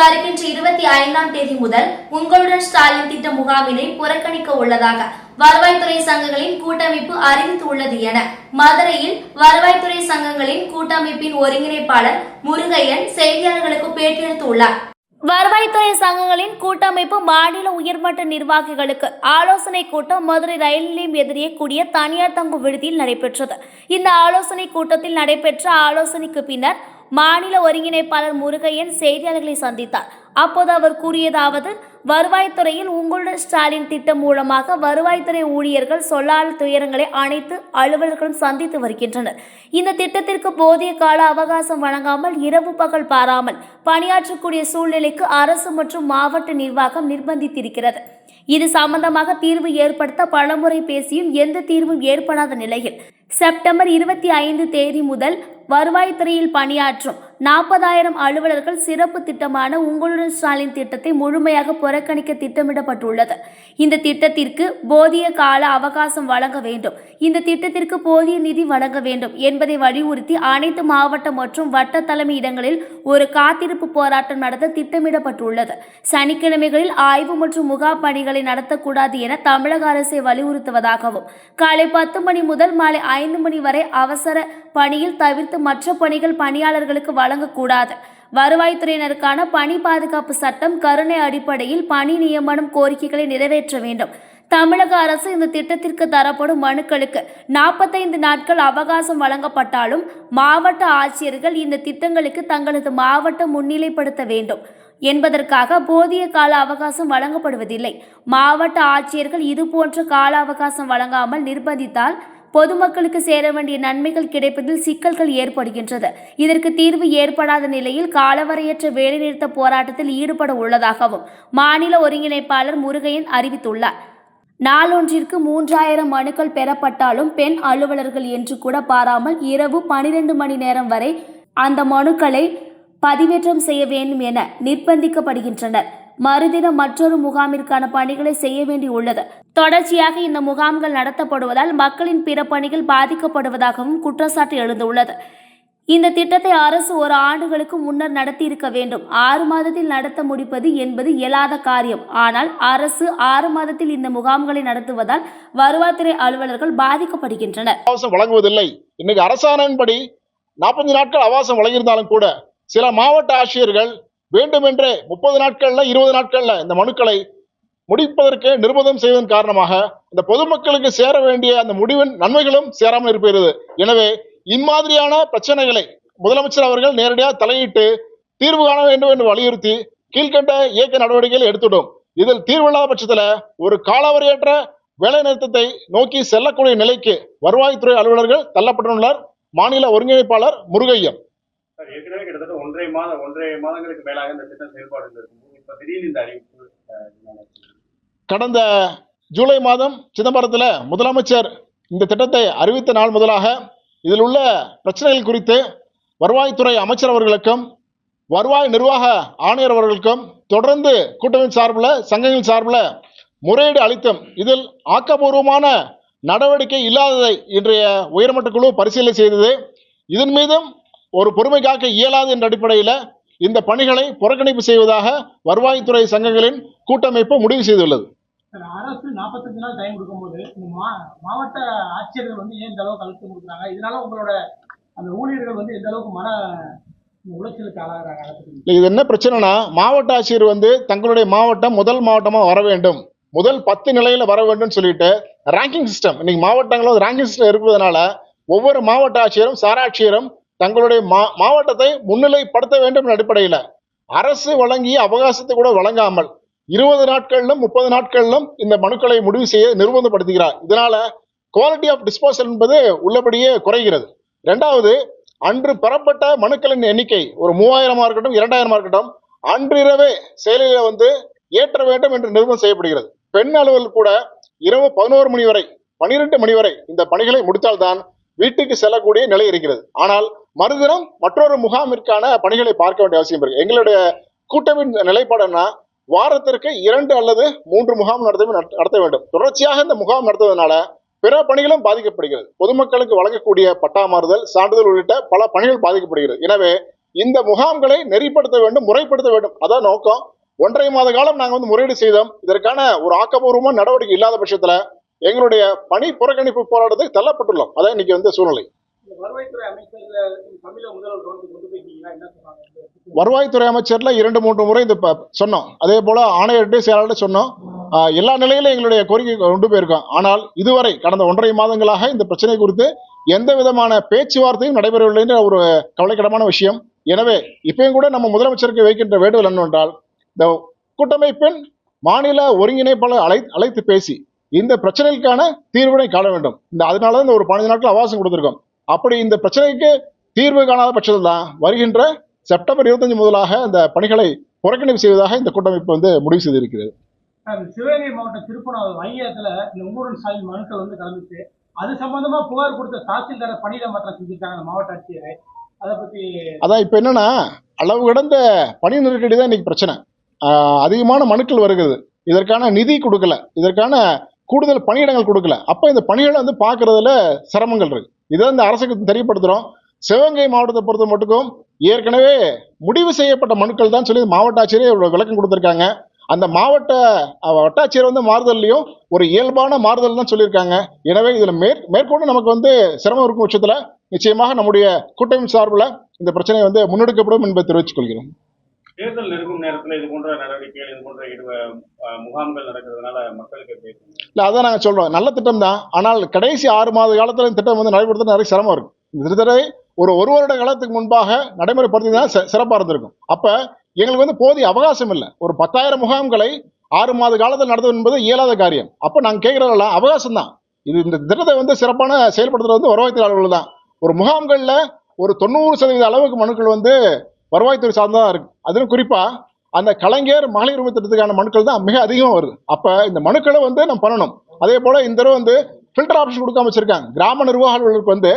வருகின்ற இருபத்தி ஐந்தாம் தேதி முதல் உங்களுடன் ஸ்டாலின் திட்ட முகாமினை புறக்கணிக்க உள்ளதாக வருவாய்த்துறை சங்கங்களின் கூட்டமைப்பு அறிவித்துள்ளது என மதுரையில் வருவாய்த்துறை சங்கங்களின் கூட்டமைப்பின் ஒருங்கிணைப்பாளர் முருகையன் செய்தியாளர்களுக்கு பேட்டியளித்துள்ளார். வருவாய்த்துறை சங்கங்களின் கூட்டமைப்பு மாநில உயர்மட்ட நிர்வாகிகளுக்கு ஆலோசனை கூட்டம் மதுரை ரயில் நிலையம் எதிரே கூடிய தனியார் தங்கு விடுதியில் நடைபெற்றது. இந்த ஆலோசனை கூட்டத்தில் நடைபெற்ற ஆலோசனைக்கு பின்னர் மாநில ஒருங்கிணைப்பாளர் முருகையன் செய்தியாளர்களை சந்தித்தார். அப்போது அவர் கூறியதாவது வருவாய்த்துறையில் உங்களுடன் ஸ்டாலின் திட்டம் மூலமாக வருவாய்த்துறை ஊழியர்கள் சொல்லாத துயரங்களை அனைத்து அலுவலர்களும் சந்தித்து வருகின்றனர். இந்த திட்டத்திற்கு போதிய கால அவகாசம் வழங்காமல் இரவு பகல் பாராமல் பணியாற்றக்கூடிய சூழ்நிலைக்கு அரசு மற்றும் மாவட்ட நிர்வாகம் நிர்பந்தித்திருக்கிறது. இது சம்பந்தமாக தீர்வு ஏற்படுத்த பலமுறை பேசியும் எந்த தீர்வும் ஏற்படாத நிலையில் செப்டம்பர் இருபத்தி ஐந்து தேதி முதல் வருவாய்த்துறையில் பணியாற்றும் நாற்பதாயிரம் அலுவலர்கள் சிறப்பு திட்டமான உங்களுடன் ஸ்டாலின் திட்டத்தை முழுமையாக புறக்கணிக்க திட்டமிடப்பட்டுள்ளது. இந்த திட்டத்திற்கு போதிய கால அவகாசம் வழங்க வேண்டும். இந்த திட்டத்திற்கு போதிய நிதி வழங்க வேண்டும் என்பதை வலியுறுத்தி அனைத்து மாவட்ட மற்றும் வட்ட தலைமை இடங்களில் ஒரு காத்திருப்பு போராட்டம் நடத்த திட்டமிடப்பட்டுள்ளது. சனிக்கிழமைகளில் ஆய்வு மற்றும் முகாம் பணிகளை நடத்தக்கூடாது என தமிழக அரசை வலியுறுத்துவதாகவும் காலை பத்து மணி முதல் மாலை ஐந்து மணி வரை அவசர பணியில் தவிர்த்து மற்ற பணிகள் பணியாளர்களுக்கு வழங்கக்கூடாது. வருவாய்த்துறையினருக்கான பணி பாதுகாப்பு சட்டம் கருணை அடிப்படையில் பணி நியமனம் கோரிக்கைகளை நிறைவேற்ற வேண்டும். தமிழக அரசு இந்த திட்டத்திற்கு தரப்படும் மனுக்களுக்கு நாற்பத்தைந்து நாட்கள் அவகாசம் வழங்கப்பட்டாலும் மாவட்ட ஆட்சியர்கள் இந்த திட்டங்களுக்கு தங்களது மாவட்டம் முன்னிலைப்படுத்த வேண்டும். என்பதற்காக போதிய கால அவகாசம் வழங்கப்படுவதில்லை. மாவட்ட ஆட்சியர்கள் இதுபோன்ற கால அவகாசம் வழங்காமல் நிர்பந்தித்தால் பொதுமக்களுக்கு சேர வேண்டிய நன்மைகள் கிடைப்பதில் சிக்கல்கள் ஏற்படுகின்றது. இதற்கு தீர்வு ஏற்படாத நிலையில் காலவரையற்ற வேலைநிறுத்த போராட்டத்தில் ஈடுபட உள்ளதாகவும் மாநில ஒருங்கிணைப்பாளர் முருகையன் அறிவித்துள்ளார். நாளொன்றிற்கு மூன்றாயிரம் மனுக்கள் பெறப்பட்டாலும் பெண் அலுவலர்கள் என்று கூட பாராமல் இரவு பனிரெண்டு மணி நேரம் வரை அந்த மனுக்களை பதிவேற்றம் செய்ய வேண்டும் என நிர்பந்திக்கப்படுகின்றனர். மறுதினம் மற்றொரு முகாமிற்கான பணிகளை செய்ய வேண்டியுள்ளது. தொடர்ச்சியாக இந்த முகாம்கள் நடத்தப்படுவதால் மக்களின் பிற பணிகள் பாதிக்கப்படுவதாகவும் குற்றச்சாட்டு எழுந்துள்ளது. இந்த திட்டத்தை அரசு ஒரு ஆண்டுகளுக்கு முன்னர் நடத்தியிருக்க வேண்டும். ஆறு மாதத்தில் நடத்த முடிப்பது என்பது இயலாத காரியம். ஆனால் அரசு ஆறு மாதத்தில் இந்த முகாம்களை நடத்துவதால் வருவாய்த்துறை அலுவலர்கள் பாதிக்கப்படுகின்றனர். வழங்குவதில்லை. இன்னைக்கு அரசாணையின்படி நாற்பது நாட்கள் அவகாசம் வழங்கியிருந்தாலும் கூட சில மாவட்ட ஆட்சியர்கள் வேண்டுமென்றே முப்பது நாட்கள்ல இருபது நாட்கள்ல இந்த மனுக்களை முடிப்பதற்கு நிர்பந்தம் செய்வதன் காரணமாக இந்த பொதுமக்களுக்கு சேர வேண்டிய அந்த முடிவின் நன்மைகளும் சேராமல் இருப்பது. எனவே இம்மாதிரியான பிரச்சனைகளை முதலமைச்சர் அவர்கள் நேரடியாக தலையிட்டு தீர்வு காண வேண்டும் என்று வலியுறுத்தி கீழ்கண்ட இயக்க நடவடிக்கைகளை எடுத்துடும் இதில் தீர்வில்லாத பட்சத்துல ஒரு காலவரையற்ற வேலை நிறுத்தத்தை நோக்கி செல்லக்கூடிய நிலைக்கு வருவாய்த்துறை அலுவலர்கள் தள்ளப்பட்டுள்ளனர். மாநில ஒருங்கிணைப்பாளர் முருகையன். ஒன்றரை மாதம் ஒன்றரை மாதங்களுக்கு மேலாக இந்த திட்டம் செயல்பாடு இருக்கும் இப்ப திடீர்னு இந்த அறிவிப்பு கடந்த ஜூலை மாதம் சிதம்பரத்தில் முதலமைச்சர் இந்த திட்டத்தை அறிவித்த நாள் முதலாக இதில் உள்ள பிரச்சனைகள் குறித்து வருவாய்த்துறை அமைச்சர் அவர்களுக்கும் வருவாய் நிர்வாக ஆணையர் அவர்களுக்கும் தொடர்ந்து கூட்டமைப்பு சார்பில் சங்கங்கள் சார்பில் முறையீடு அளித்தும் இதில் ஆக்கப்பூர்வமான நடவடிக்கை இல்லாததை இன்றைய உயர்மட்ட குழு பரிசீலனை செய்தது. இதன் மீதும் ஒரு பொறுமை காக்க இயலாது என்ற அடிப்படையில் இந்த பணிகளை புறக்கணிப்பு செய்வதாக வருவாய்த்துறை சங்கங்களின் கூட்டமைப்பு முடிவு செய்துள்ளது. சார், அரசு நாற்பத்தஞ்சு நாள் டைம் கொடுக்கும்போது இந்த மா மாவட்ட ஆட்சியர்கள் வந்து ஏன் இந்த அளவுக்கு அழுத்தம் கொடுக்குறாங்க? இதனால உங்களோட அந்த ஊழியர்கள் வந்து எந்த அளவுக்கு மன உளைச்சலுக்கு ஆளாகிறாங்க? அதை பத்தி இல்லை, இது என்ன பிரச்சனைனா மாவட்ட ஆட்சியர் வந்து தங்களுடைய மாவட்டம் முதல் மாவட்டமா வர வேண்டும். முதல் பத்து நிலையில வர வேண்டும் சொல்லிட்டு ரேங்கிங் சிஸ்டம் இன்னைக்கு மாவட்டங்களும் ரேங்கிங் சிஸ்டம் இருப்பதனால ஒவ்வொரு மாவட்ட ஆட்சியரும் சாராட்சியரும் தங்களுடைய மா மாவட்டத்தை முன்னிலைப்படுத்த வேண்டும் என்ற அடிப்படையில் அரசு வழங்கிய அவகாசத்தை கூட வழங்காமல் இருபது நாட்களிலும் முப்பது நாட்களிலும் இந்த மனுக்களை முடிவு செய்ய நிர்பந்தப்படுத்துகிறார். இதனால குவாலிட்டி ஆஃப் டிஸ்போசல் என்பது உள்ளபடியே குறைகிறது. ரெண்டாவது அன்று பெறப்பட்ட மனுக்களின் எண்ணிக்கை ஒரு மூவாயிரமா இருக்கட்டும் இரண்டாயிரமா இருக்கட்டும் அன்றிரவே செயலில வந்து ஏற்ற வேண்டும் என்று நிர்பந்தம் செய்யப்படுகிறது. பெண் அலுவல் கூட இரவு பதினோரு மணி வரை பனிரெண்டு மணி வரை இந்த பணிகளை முடித்தால்தான் வீட்டுக்கு செல்லக்கூடிய நிலை இருக்கிறது. ஆனால் மறுதினம் மற்றொரு முகாமிற்கான பணிகளை பார்க்க வேண்டிய அவசியம் இருக்கு. எங்களுடைய கூட்டமின் நிலைப்பாடு வாரத்திற்கு இரண்டு அல்லது மூன்று முகாம் நடத்தவே நடத்த வேண்டும். தொடர்ச்சியாக இந்த முகாம் நடத்துவதனால பிற பணிகளும் பாதிக்கப்படுகிறது. பொதுமக்களுக்கு வழங்கக்கூடிய பட்டா மாறுதல் சான்றிதழ் உள்ளிட்ட பல பணிகள் பாதிக்கப்படுகிறது. எனவே இந்த முகாம்களை நெறிப்படுத்த வேண்டும் முறைப்படுத்த வேண்டும். அதான் நோக்கம். ஒன்றரை மாத காலம் நாங்கள் வந்து முறையீடு செய்தோம். இதற்கான ஒரு ஆக்கப்பூர்வமான நடவடிக்கை இல்லாத பட்சத்துல எங்களுடைய பணி புறக்கணிப்பு போராட்டத்துக்கு தள்ளப்பட்டுள்ளோம். அதான் இன்னைக்கு வந்து சூழ்நிலை. வருவாய்த்துறை அமைச்சர்ல இரண்டு மூன்று முறை இந்த சொன்னோம். அதே போல ஆணையர்கிட்ட செயலாளர் சொன்னோம். எல்லா நிலையிலும் எங்களுடைய கோரிக்கை கொண்டு போயிருக்கோம். ஆனால் இதுவரை கடந்த ஒன்றரை மாதங்களாக இந்த பிரச்சனை குறித்து எந்த விதமான பேச்சுவார்த்தையும் நடைபெறவில்லை என்ற ஒரு கவலைக்கிடமான விஷயம். எனவே இப்பயும் கூட நம்ம முதலமைச்சருக்கு வைக்கின்ற வேண்டுகோள் என்னவென்றால் இந்த கூட்டமைப்பின் மாநில ஒருங்கிணைப்பாளர் அழை அழைத்து பேசி இந்த பிரச்சனைக்கான தீர்வினை காண வேண்டும். இந்த அதனால தான் இந்த ஒரு பதினஞ்சு நாட்கள் அவகாசம் கொடுத்துருக்கோம். அப்படி இந்த பிரச்சனைக்கு தீர்வு காணாத பட்சத்தில் தான் வருகின்ற செப்டம்பர் இருபத்தஞ்சு முதலாக இந்த பணிகளை புறக்கணிப்பு செய்வதாக இந்த கூட்டமைப்பு வந்து முடிவு செய்திருக்கிறது. சிவகங்கை மாவட்டம் திருப்பணம் வையத்துல இந்த உங்களுடன் சாயில் மனுக்கள் வந்து கலந்துச்சு. அது சம்பந்தமா புகார் கொடுத்த தாசில்தாரை பணியிட மாற்றம் செஞ்சிருக்காங்க மாவட்ட ஆட்சியர். அதை பத்தி அதான் இப்போ என்னன்னா அளவு கடந்த பணி நெருக்கடி தான் இன்னைக்கு பிரச்சனை. அதிகமான மனுக்கள் வருகிறது. இதற்கான நிதி கொடுக்கல. இதற்கான கூடுதல் பணியிடங்கள் கொடுக்கல. அப்போ இந்த பணிகளை வந்து பார்க்கறதுல சிரமங்கள் இருக்கு. இதை இந்த அரசுக்கு தெரியப்படுத்துகிறோம் சிவகங்கை மாவட்டத்தை பொறுத்த மட்டுக்கும் ஏற்கனவே முடிவு செய்யப்பட்ட மனுக்கள் தான் சொல்லி மாவட்ட ஆட்சியரே ஒரு விளக்கம் கொடுத்துருக்காங்க. அந்த மாவட்ட வட்டாட்சியர் வந்து மாறுதல்லையும் ஒரு இயல்பான மாறுதல் தான் சொல்லியிருக்காங்க. எனவே இதில் மேற் மேற்கொண்டு நமக்கு வந்து சிரமம் இருக்கும் பட்சத்தில் நிச்சயமாக நம்முடைய கூட்டமைப்பு சார்பில் இந்த பிரச்சனை வந்து முன்னெடுக்கப்படும் என்பதை தெரிவித்துக் கொள்கிறோம். தேர்தல் நெருங்கும் நேரத்துல இது போன்ற நடவடிக்கைகள் இது போன்ற முகாம்கள் நடக்கிறதுனால மக்களுக்கு எப்படி இல்லை அதான் நாங்கள் சொல்கிறோம் நல்ல திட்டம் தான். ஆனால் கடைசி ஆறு மாத காலத்தில் இந்த திட்டம் வந்து நடைபெறுறது நிறைய சிரமம் இருக்கு. இந்த திட்டத்தை ஒரு ஒரு வருட காலத்துக்கு முன்பாக நடைமுறைப்படுத்தினா சிறப்பாக இருந்திருக்கும். அப்போ எங்களுக்கு வந்து போதிய அவகாசம் இல்லை. ஒரு பத்தாயிரம் முகாம்களை ஆறு மாத காலத்தில் நடத்தும் என்பது இயலாத காரியம். அப்போ நாங்கள் கேட்குறதெல்லாம் அவகாசம் தான். இது இந்த திட்டத்தை வந்து சிறப்பான செயல்படுத்துறது வந்து வருவாய்த்துறை அலுவலர்கள் தான். ஒரு முகாம்களில் ஒரு தொண்ணூறு சதவீத அளவுக்கு மனுக்கள் வந்து வருவாய்த்துறை சார்ந்ததாக இருக்கு. அதிலும் குறிப்பாக அந்த கலைஞர் மகளிர் உரிமை திட்டத்துக்கான மனுக்கள் தான் மிக அதிகமாக வருது. அப்போ இந்த மனுக்களை வந்து நம்ம பண்ணணும். அதே போல் இந்த தடவை வந்து ஃபில்டர் ஆப்ஷன் கொடுக்காம வச்சிருக்காங்க. கிராம நிர்வாக அலுவலருக்கு வந்து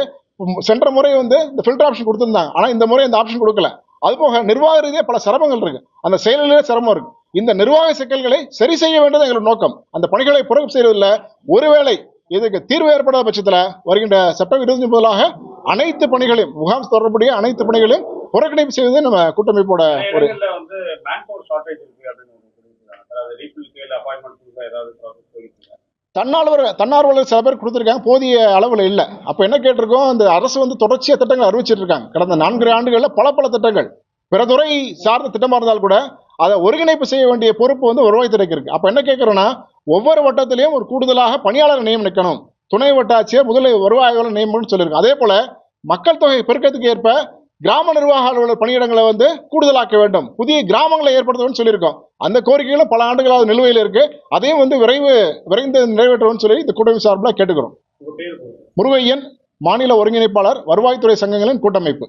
சென்ற முறை வந்து இந்த ஃபில்டர் ஆப்ஷன் கொடுத்துருந்தாங்க. ஆனால் இந்த முறை இந்த ஆப்ஷன் கொடுக்கல. அதுபோக நிர்வாக ரீதியாக பல சிரமங்கள் இருக்கு. அந்த செயலிலே சிரமம் இருக்கு. இந்த நிர்வாக சிக்கல்களை சரி செய்ய வேண்டியது எங்களோட நோக்கம். அந்த பணிகளை புறப்பு செய்வதில் ஒருவேளை இதுக்கு தீர்வு ஏற்படாத பட்சத்தில் வருகின்ற செப்டம்பர் இருபத்தி முதலாக அனைத்து பணிகளையும் முகாம் தொடர்புடைய அனைத்து பணிகளையும் புறக்கணிப்பு செய்வது நம்ம கூட்டமைப்போட ஒரு தன்னார்வலர் தன்னார்வலர் சில பேர் கொடுத்துருக்காங்க போதிய அளவில் இல்லை. அப்போ என்ன கேட்டிருக்கோம் இந்த அரசு வந்து தொடர்ச்சியாக திட்டங்கள் அறிவிச்சிட்டு இருக்காங்க கடந்த நான்கு ஆண்டுகளில் பல பல திட்டங்கள். பிற துறை சார்ந்த திட்டமாக இருந்தால் கூட அதை ஒருங்கிணைப்பு செய்ய வேண்டிய பொறுப்பு வந்து வருவாய்த்துறைக்கு இருக்கு. அப்போ என்ன கேட்குறோன்னா ஒவ்வொரு வட்டத்திலையும் ஒரு கூடுதலாக பணியாளர் நியமனிக்கணும் துணை வட்டாட்சியர் முதலில் வருவாய் ஆய்வாளர் நியமனம்னு சொல்லியிருக்கு. அதே போல மக்கள் தொகை பெருக்கத்துக்கு ஏற்ப கிராம நிர்வாக அலுவலர் பணியிடங்களை வந்து கூடுதலாக்க வேண்டும். புதிய கிராமங்களை ஏற்படுத்தணும்னு சொல்லியிருக்கோம். அந்த கோரிக்கைகளும் பல ஆண்டுகளாக நிலுவையில் இருக்கு. அதையும் வந்து விரைவு விரைந்து நிறைவேற்றணும்னு சொல்லி இந்த கூட்டமைப்பு சார்பில் கேட்டுக்கிறோம். முருகையன் மாநில ஒருங்கிணைப்பாளர் வருவாய்த்துறை சங்கங்களின் கூட்டமைப்பு.